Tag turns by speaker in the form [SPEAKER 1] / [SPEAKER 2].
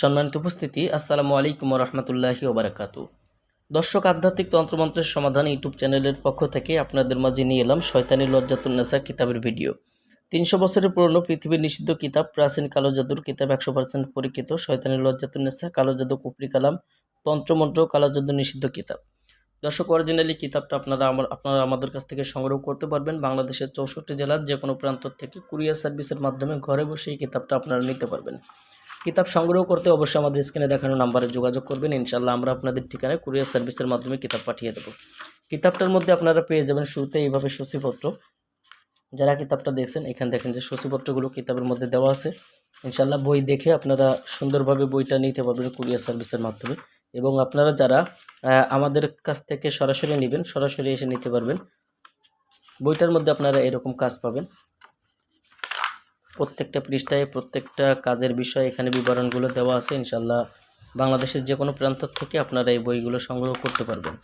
[SPEAKER 1] সম্মানিত উপস্থিতি, আসসালামু আলাইকুম রহমতুল্লাহি ওবরাকাতু। দর্শক আধ্যাত্মিক তন্ত্রমন্ত্রের সমাধান ইউটিউব চ্যানেলের পক্ষ থেকে আপনাদের মাঝে নিয়ে এলাম শয়তানি লজ্জাতুন্নেসা কিতাবের ভিডিও। তিনশো বছরের পুরনো পৃথিবীর নিষিদ্ধ কিতাব, প্রাচীন কালো জাদুর কিতাব, একশো পার্সেন্ট পরীক্ষিত শয়তানি লজ্জাতুন্নেসা কালো জাদু কুপরি কালাম, তন্ত্রমন্ত্র, কালো জাদু নিষিদ্ধ কিতাব। দর্শক অরিজিনালি কিতাবটা আপনারা আমার, আপনারা আমাদের কাছ থেকে সংগ্রহ করতে পারবেন। বাংলাদেশের চৌষট্টি জেলার যে কোনো প্রান্ত থেকে কুরিয়ার সার্ভিসের মাধ্যমে ঘরে বসে এই কিতাবটা আপনারা নিতে পারবেন। কিতাব সংগ্রহ করতে অবশ্যই আমাদের স্ক্রিনে দেখানো নাম্বারে যোগাযোগ করবেন। ইনশাল্লাহ আমরা আপনাদের ঠিকানায় কুরিয়ার সার্ভিসের মাধ্যমে কিতাব পাঠিয়ে দেবো। কিতাবটার মধ্যে আপনারা পেয়ে যাবেন শুরুতে এইভাবে সূচিপত্র। যারা কিতাবটা দেখছেন, এখানে দেখেন যে সূচিপত্রগুলো কিতাবের মধ্যে দেওয়া আছে। ইনশাল্লাহ বই দেখে আপনারা সুন্দরভাবে বইটা নিতে পারবেন কুরিয়ার সার্ভিসের মাধ্যমে। এবং আপনারা যারা আমাদের কাছ থেকে সরাসরি নেবেন, সরাসরি এসে নিতে পারবেন। বইটার মধ্যে আপনারা এরকম কাজ পাবেন। প্রত্যেকটা পৃষ্ঠায়, প্রত্যেকটা কাজের বিষয় এখানে বিবরণগুলো দেওয়া আছে ইনশাল্লাহ বাংলাদেশের যে কোনো প্রান্ত থেকে আপনারা এই বইগুলো সংগ্রহ করতে পারবেন।